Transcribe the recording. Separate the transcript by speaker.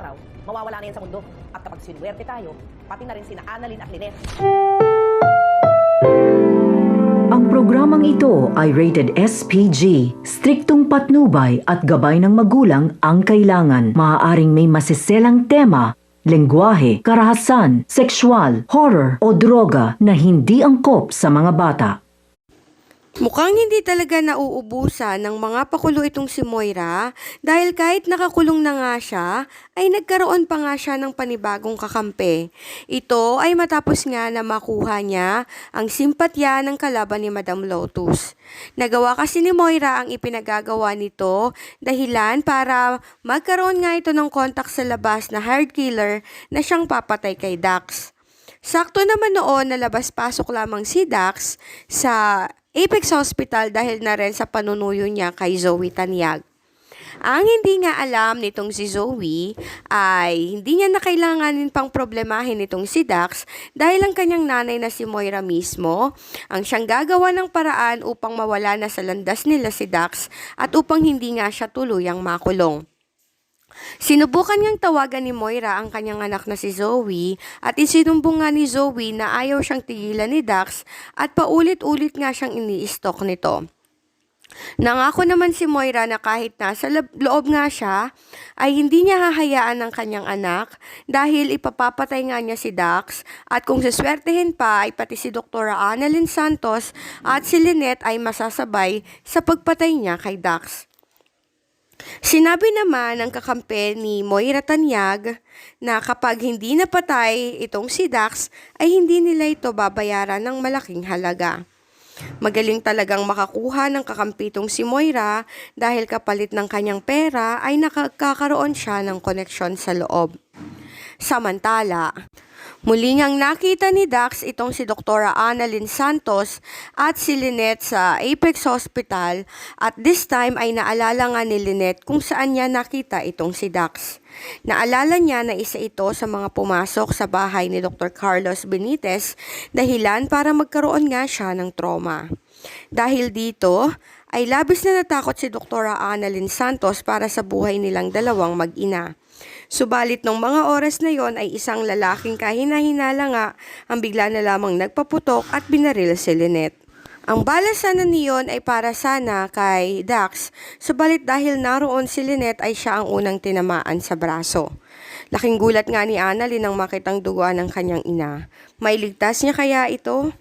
Speaker 1: araw, mawawala na yan sa mundo. At kapag sinuwerte tayo, pati na rin sina Annalyn at Lynette.
Speaker 2: Ang programang ito ay rated SPG. Striktong patnubay at gabay ng magulang ang kailangan. Maaaring may masiselang tema, lengguwahe, karahasan, sexual, horror o droga na hindi angkop sa mga bata.
Speaker 3: Mukhang hindi talaga nauubusan ng mga pakulo itong si Moira dahil kahit nakakulong na nga siya, ay nagkaroon pa nga siya ng panibagong kakampi. Ito ay matapos nga na makuha niya ang simpatya ng kalaban ni Madam Lotus. Nagawa kasi ni Moira ang ipinagagawa nito dahilan para magkaroon nga ito ng kontak sa labas na hard killer na siyang papatay kay Dax. Sakto naman noon na labas-pasok lamang si Dax sa Apex Hospital dahil na rin sa panunuyo niya kay Zoe Tanyag. Ang hindi nga alam nitong si Zoe ay hindi niya na kailanganin pang problemahin nitong si Dax dahil ang kanyang nanay na si Moira mismo ang siyang gagawa ng paraan upang mawala na sa landas nila si Dax at upang hindi nga siya tuluyang makulong. Sinubukan niyang tawagan ni Moira ang kanyang anak na si Zoe at isinumbong nga ni Zoe na ayaw siyang tigilan ni Dax at paulit-ulit nga siyang ini-stalk nito. Nangako naman si Moira na kahit nasa loob nga siya, ay hindi niya hahayaan ng kanyang anak dahil ipapapatay nga niya si Dax at kung saswertehin pa ay pati si Dr. Annalyn Santos at si Lynette ay masasabay sa pagpatay niya kay Dax. Sinabi naman ng kakampi ni Moira Tanyag na kapag hindi napatay itong si Dax ay hindi nila ito babayaran ng malaking halaga. Magaling talagang makakuha ng kakampi itong si Moira dahil kapalit ng kanyang pera ay nakakaroon siya ng koneksyon sa loob. Samantala, muli ngang nakita ni Dax itong si Dr. Annalyn Santos at si Lynette sa Apex Hospital at this time ay naalala nga ni Lynette kung saan niya nakita itong si Dax. Naalala niya na isa ito sa mga pumasok sa bahay ni Dr. Carlos Benitez dahilan para magkaroon nga siya ng trauma. Dahil dito, ay labis na natakot si Dr. Annalyn Santos para sa buhay nilang dalawang mag-ina. Subalit nung mga oras na yon ay isang lalaking kahina-hinala nga ang bigla na lamang nagpaputok at binaril si Lynette. Ang bala sana niyon ay para sana kay Dax, subalit dahil naroon si Lynette ay siya ang unang tinamaan sa braso. Laking gulat nga ni Annalyn nang makitang duguan ng kanyang ina. Mailigtas niya kaya ito?